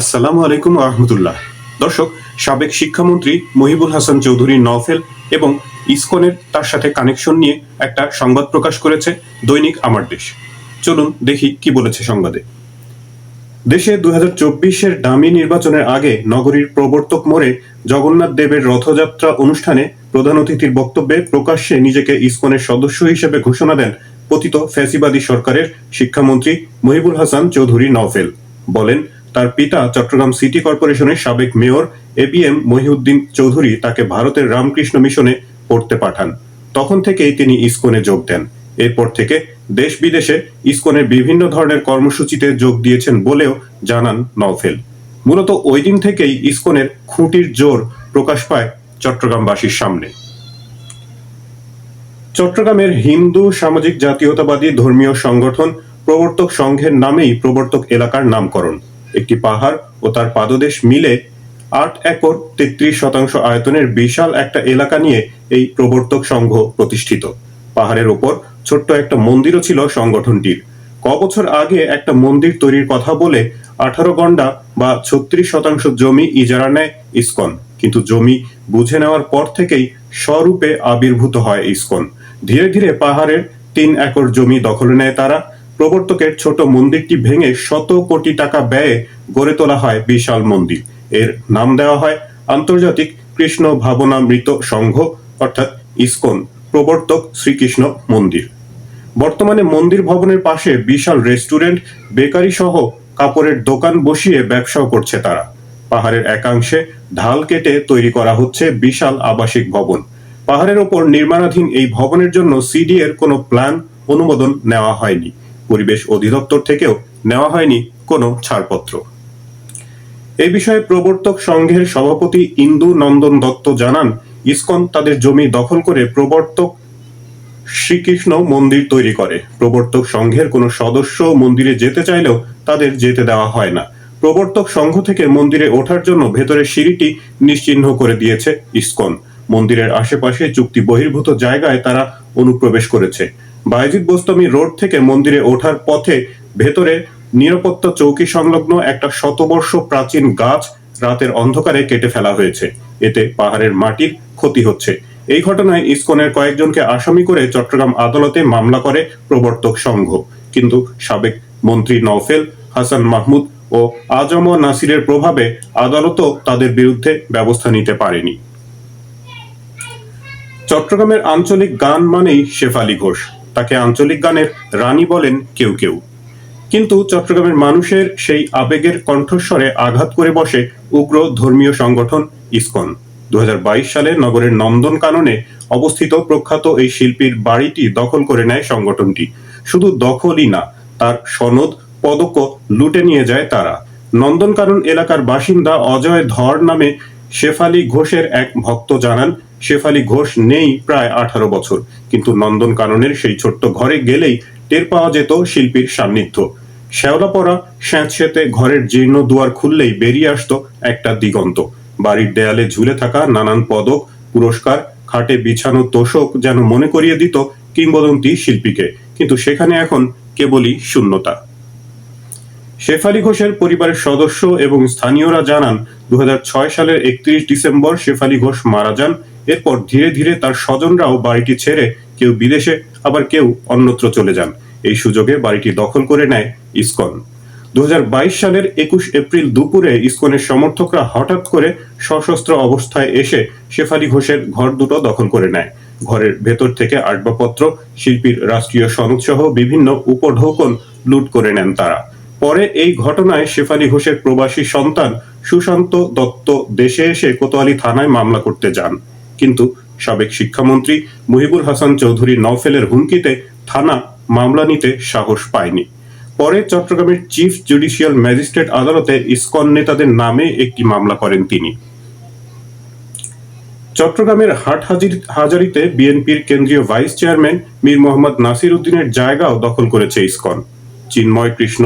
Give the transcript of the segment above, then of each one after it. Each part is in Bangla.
আসসালামু আলাইকুম রহমতুল্লাহ। দর্শক, সাবেক শিক্ষামন্ত্রী মহিবুল হাসান চৌধুরী নওফেল এবং ইসকনের তার সাথে কানেকশন নিয়ে একটা সংবাদ প্রকাশ করেছে দৈনিক আমার দেশ। চলুন দেখি কি বলেছে সংবাদে। দেশে হাজার চব্বিশের ডামি নির্বাচনের আগে নগরীর প্রবর্তক মোড়ে জগন্নাথ দেবের রথযাত্রা অনুষ্ঠানে প্রধান অতিথির বক্তব্যে প্রকাশ্যে নিজেকে ইসকনের সদস্য হিসেবে ঘোষণা দেন পতিত ফ্যাসিবাদী সরকারের শিক্ষামন্ত্রী মহিবুল হাসান চৌধুরী নওফেল। বলেন তার পিতা চট্টগ্রাম সিটি কর্পোরেশনের সাবেক মেয়র এবিএম মহিউদ্দিন চৌধুরী তাকে ভারতের রামকৃষ্ণ মিশনে পড়তে পাঠান। তখন থেকেই তিনি ইসকনে যোগ দেন। এরপর থেকে দেশ বিদেশে ইসকনের বিভিন্ন ধরনের কর্মসূচিতে যোগ দিয়েছেন বলেও জানান নওফেল। মূলত ওই দিন থেকেই ইসকনের খুঁটির জোর প্রকাশ পায় চট্টগ্রামবাসীর সামনে। চট্টগ্রামের হিন্দু সামাজিক জাতীয়তাবাদী ধর্মীয় সংগঠন প্রবর্তক সংঘের নামেই প্রবর্তক এলাকার নামকরণ। একটি পাহাড় ও তার পাদদেশ মিলে আট একর তেত্রিশ শতাংশ আয়তনের বিশাল একটা এলাকা নিয়ে এই প্রবর্তক সংঘ প্রতিষ্ঠিত। পাহাড়ের ওপর ছোট্ট একটা মন্দিরও ছিল সংগঠনটির। ক বছর আগে একটা মন্দির তৈরির কথা বলে আঠারো গন্ডা বা ছত্রিশ শতাংশ জমি ইজারা নেয় ইসকন। কিন্তু জমি বুঝে নেওয়ার পর থেকেই স্বরূপে আবির্ভূত হয় ইসকন। ধীরে ধীরে পাহাড়ের তিন একর জমি দখলে নেয় তারা। প্রবর্তকের ছোট মন্দিরটি ভেঙে শত কোটি টাকা ব্যয়ে গড়ে তোলা হয় বিশাল মন্দির। এর নাম দেওয়া হয় আন্তর্জাতিক কৃষ্ণ ভাবনামৃত সংঘ, অর্থাৎ ইসকন, প্রবর্তক শ্রীকৃষ্ণ মন্দির। বর্তমানে মন্দির ভবনের পাশে বিশাল রেস্টুরেন্ট, বেকারি সহ কাপড়ের দোকান বসিয়ে ব্যবসাও করছে তারা। পাহাড়ের একাংশে ঢাল কেটে তৈরি করা হচ্ছে বিশাল আবাসিক ভবন। পাহাড়ের ওপর নির্মাণাধীন এই ভবনের জন্য সিডি এর কোনো প্ল্যান, অনুমোদন নেওয়া হয়নি। পরিবেশ অধিদপ্তর থেকেও নেওয়া হয়নি কোনো ছাড়পত্র। এই বিষয়ে প্রবর্তক সংঘের সভাপতি ইন্দু নন্দন দত্ত জানান, ইসকন তাদের জমি দখল করে প্রবর্তক শ্রীকৃষ্ণ মন্দির তৈরি করে। প্রবর্তক সংঘের কোনো সদস্য মন্দিরে যেতে চাইলেও তাদের যেতে দেওয়া হয় না। প্রবর্তক সংঘ থেকে মন্দিরে ওঠার জন্য ভেতরের সিঁড়িটি নিশ্চিহ্ন করে দিয়েছে ইসকন। মন্দিরের আশেপাশে চুক্তি বহির্ভূত জায়গায় তারা অনুপ্রবেশ করেছে। বায়জিৎ বোস্তমি রোড থেকে মন্দিরে ওঠার পথে ভেতরে নিরাপত্তা চৌকি সংলগ্ন একটা শতবর্ষ প্রাচীন গাছ রাতের অন্ধকারে কেটে ফেলা হয়েছে। এতে পাহাড়ের মাটির ক্ষতি হচ্ছে। এই ঘটনায় ইসকনের কয়েকজনকে আসামি করে চট্টগ্রাম আদালতে মামলা করে প্রবর্তক সংঘ। কিন্তু সাবেক মন্ত্রী নওফেল, হাসান মাহমুদ ও আজম নাসিরের প্রভাবে আদালতও তাদের বিরুদ্ধে ব্যবস্থা নিতে পারেনি। চট্টগ্রামের আঞ্চলিক গান মানেই শেফালি ঘোষ। তাকে আঞ্চলিক গানের রানী বলেন কেউ কেউ। কিন্তু চট্টগ্রামের মানুষের সেই আবেগের কণ্ঠস্বরে আঘাত করে বসে উগ্র ধর্মীয় সংগঠন ইসকন। দু সালে নগরের নন্দন কাননে অবস্থিত প্রখ্যাত এই শিল্পীর বাড়িটি দখল করে নেয় সংগঠনটি। শুধু দখলই না, তার সনদ পদকও লুটে নিয়ে যায় তারা। নন্দনকানন এলাকার বাসিন্দা অজয় ধর নামে শেফালি ঘোষের এক ভক্ত জানান শেফালি ঘোষ নেই প্রায় আঠারো বছর, কিন্তু নন্দনকাননের সেই ছোট্ট ঘরে গেলেই টের পাওয়া যেত শিল্পীর সান্নিধ্য। শ্যাওলা পড়া স্যাঁতস্যাঁতে ঘরের জীর্ণ দুয়ার খুললেই বেরিয়ে আসতো একটা দিগন্ত। বাড়ির দেয়ালে ঝুলে থাকা নানান পদক, পুরস্কার, খাটে বিছানো তোষক যেন মনে করিয়ে দিত কিংবদন্তি শিল্পীকে, কিন্তু সেখানে এখন কেবলই শূন্যতা। শেফালি ঘোষের পরিবারের সদস্য এবং স্থানীয়রা জানান দু হাজার ছয় সালের একত্রিশ ডিসেম্বর শেফালি ঘোষ মারা যান এরপর ধীরে ধীরে তার স্বজনরাও বাড়িটি ছেড়ে কেউ বিদেশে, আবার কেউ অন্যত্র চলে যান। এই সুযোগে বাড়িটি দখল করে নেয় ইসকন। দু হাজার বাইশ সালের একুশ এপ্রিল দুপুরে ইসকনের সমর্থকরা হঠাৎ করে সশস্ত্র অবস্থায় এসে শেফালি ঘোষের ঘর দুটো দখল করে নেয়। ঘরের ভেতর থেকে আসবাবপত্র, শিল্পীর রাষ্ট্রীয় সনদ সহ বিভিন্ন উপঢৌকন লুট করে নেন তারা। পরে এই ঘটনায় শেফালি ঘোষের প্রবাসী সন্তান সুশান্ত দত্ত দেশে এসে কোতোয়ালি থানায় মামলা করতে যান। কিন্তু সাবেক শিক্ষামন্ত্রী মুহিবুল হাসান চৌধুরী নওফেলের হুমকিতে থানা মামলা নিতে সাহস পায়নি। পরে চট্টগ্রামের চিফ জুডিশিয়াল ম্যাজিস্ট্রেট আদালতে ইসকন নেতাদের নামে একটি মামলা করেন তিনি। চট্টগ্রামের হাট হাজারিতে বিএনপির কেন্দ্রীয় ভাইস চেয়ারম্যান মীর মোহাম্মদ নাসির উদ্দিনের জায়গাও দখল করেছে ইসকন। চিন্ময় কৃষ্ণ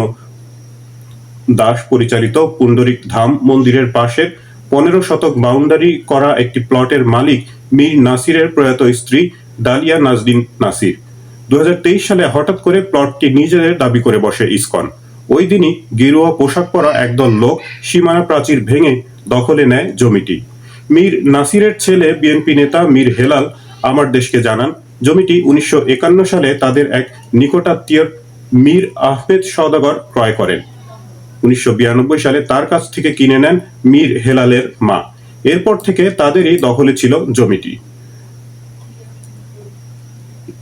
দাস পরিচালিত পুণ্ডরিক ধাম মন্দিরের পাশে পনেরো শতক বাউন্ডারি করা একটি প্লটের মালিক মীর নাসিরের প্রয়াত স্ত্রী ডালিয়া নাজদিন নাসির। দুহাজার তেইশ সালে হঠাৎ করে প্লটটি নিজেদের দাবি করে বসে ইসকন। ওই দিনই গেরুয়া পোশাক পরা একদল লোক সীমানা প্রাচীর ভেঙে দখলে নেয় জমিটি। মীর নাসিরের ছেলে বিএনপি নেতা মীর হেলাল আমার দেশকে জানান, জমিটি উনিশশো একান্ন সালে তাদের এক নিকটাত্মীয় মীর আহমেদ সদাগর ক্রয় করেন। উনিশশো বিরানব্বই সালে তার কাছ থেকে কিনে নেন মীর হেলালের মা। এরপর থেকে তাদেরই দখলে ছিল জমিটি।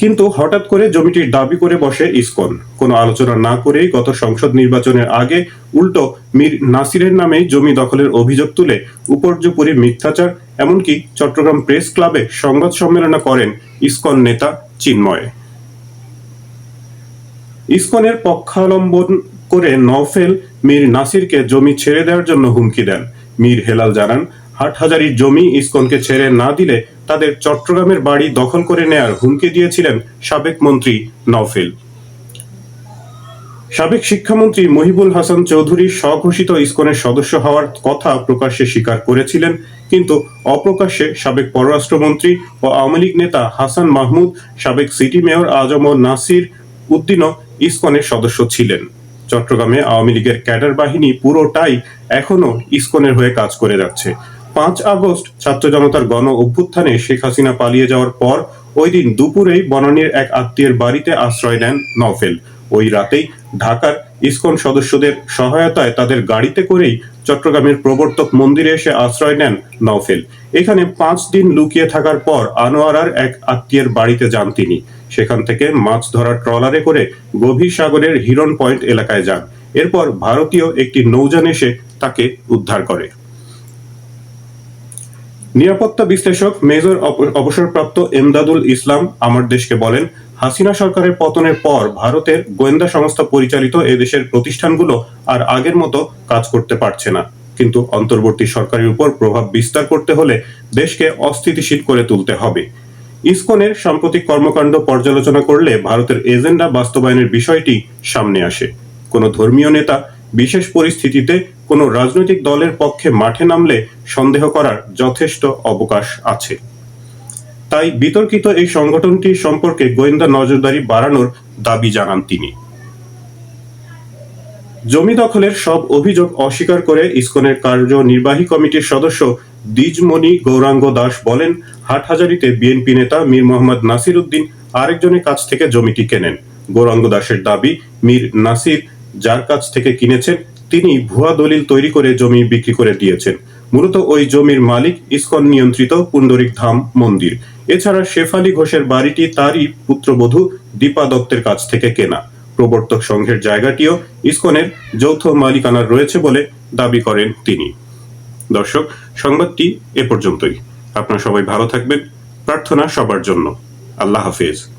কিন্তু হঠাৎ করে জমিটির দাবি করে বসে ইসকন। কোনো আলোচনা না করেই গত সংসদ নির্বাচনের আগে উল্টো মীর নাসিরের নামে জমি দখলের অভিযোগ তুলে উপর্যুপরি মিথ্যাচার, এমনকি চট্টগ্রাম প্রেস ক্লাবে সংবাদ সম্মেলন করেন ইসকন নেতা চিন্ময়। ইসকনের পক্ষাবলম্বন করে নওফেল মীর নাসিরকে জমি ছেড়ে দেওয়ার জন্য হুমকি দেন। মীর হেলাল জানান হাট হাটহাজারির জমি ইসকনকে ছেড়ে না দিলে তাদের চট্টগ্রামের বাড়ি দখল করে নেয়ার হুমকি দিয়েছিলেন সাবেক মন্ত্রী নওফেল। সাবেক শিক্ষামন্ত্রী মহিবুল হাসান চৌধুরী স্বঘোষিত ইসকনের সদস্য হওয়ার কথা প্রকাশ্যে স্বীকার করেছিলেন, কিন্তু অপ্রকাশ্যে সাবেক পররাষ্ট্রমন্ত্রী ও আওয়ামী লীগ নেতা হাসান মাহমুদ, সাবেক সিটি মেয়র আজম ও নাসির উদ্দিনও ইসকনের সদস্য ছিলেন। চট্টগ্রামে আওয়ামী লীগের ক্যাডার বাহিনী পুরোটাই এখনও ইসকনের হয়ে কাজ করে যাচ্ছে। পাঁচ আগস্ট ছাত্র জনতার গণ অভ্যুত্থানে শেখ হাসিনা পালিয়ে যাওয়ার পর ওই দিন দুপুরেই বনানীর এক আত্মীয়ের বাড়িতে আশ্রয় নেন নভেল ওই রাতেই ঢাকার ইসকন সদস্যদের সহায়তায় তাদের গাড়িতে করেই চট্টগ্রামের প্রবর্তক মন্দিরে এসে আশ্রয় নেন নওফেল। এখানে পাঁচ দিন লুকিয়ে থাকার পর আনোয়ারার এক আত্মীয়ের বাড়িতে যান তিনি। সেখান থেকে মাছ ধরার ট্রলারে করে গভীর সাগরের হিরন পয়েন্ট এলাকায় যান। এরপর ভারতীয় একটি নৌযান এসে তাকে উদ্ধার করে। নিরাপত্তা বিশ্লেষক মেজর অবসরপ্রাপ্ত এমদাদুল ইসলাম আমার দেশকে বলেন, হাসিনা সরকারের পতনের পর ভারতের গোয়েন্দা সংস্থা পরিচালিত এদেশের প্রতিষ্ঠানগুলো আর আগের মতো কাজ করতে পারছে না। কিন্তু অন্তর্বর্তী সরকারের উপর প্রভাব বিস্তার করতে হলে দেশকে অস্থিতিশীল করে তুলতে হবে। ইসকনের সাম্প্রতিক কর্মকাণ্ড পর্যালোচনা করলে ভারতের এজেন্ডা বাস্তবায়নের বিষয়টি সামনে আসে। কোনো ধর্মীয় নেতা বিশেষ পরিস্থিতিতে কোনো রাজনৈতিক দলের পক্ষে মাঠে নামলে সন্দেহ করার যথেষ্ট অবকাশ আছে। তাই বিতর্কিত এই সংগঠনটি সম্পর্কে গোয়েন্দা নজরদারি বাড়ানোর দাবি জানান তিনি। জমি দখলের সব অভিযোগ অস্বীকার করে ইসকনের কার্যনির্বাহী কমিটির সদস্য দ্বিজমণি গৌরাঙ্গ দাস বলেন, হাটহাজারিতে বিএনপি নেতা মীর মোহাম্মদ নাসির উদ্দিন আরেকজনের কাছ থেকে জমিটি কেনেন। গৌরাঙ্গ দাসের দাবি, মীর নাসির যার কাছ থেকে কিনেছেন, তিনি ভুয়া দলিল তৈরি করে জমি বিক্রি করে দিয়েছেন। মূলত ওই জমির মালিক ইসকন নিয়ন্ত্রিত পুণ্ডরিক ধাম মন্দির। এছাড়া শেফালি ঘোষের বাড়িটি তারই পুত্রবধূ দীপা দত্তের কাছ থেকে কেনা। প্রবর্তক সংঘের জায়গাটিও ইসকনের যৌথ মালিকানার রয়েছে বলে দাবি করেন তিনি। দর্শক সংবাদটি এ পর্যন্তই। আপনারা সবাই ভালো থাকবেন। প্রার্থনা সবার জন্য। আল্লাহ হাফেজ।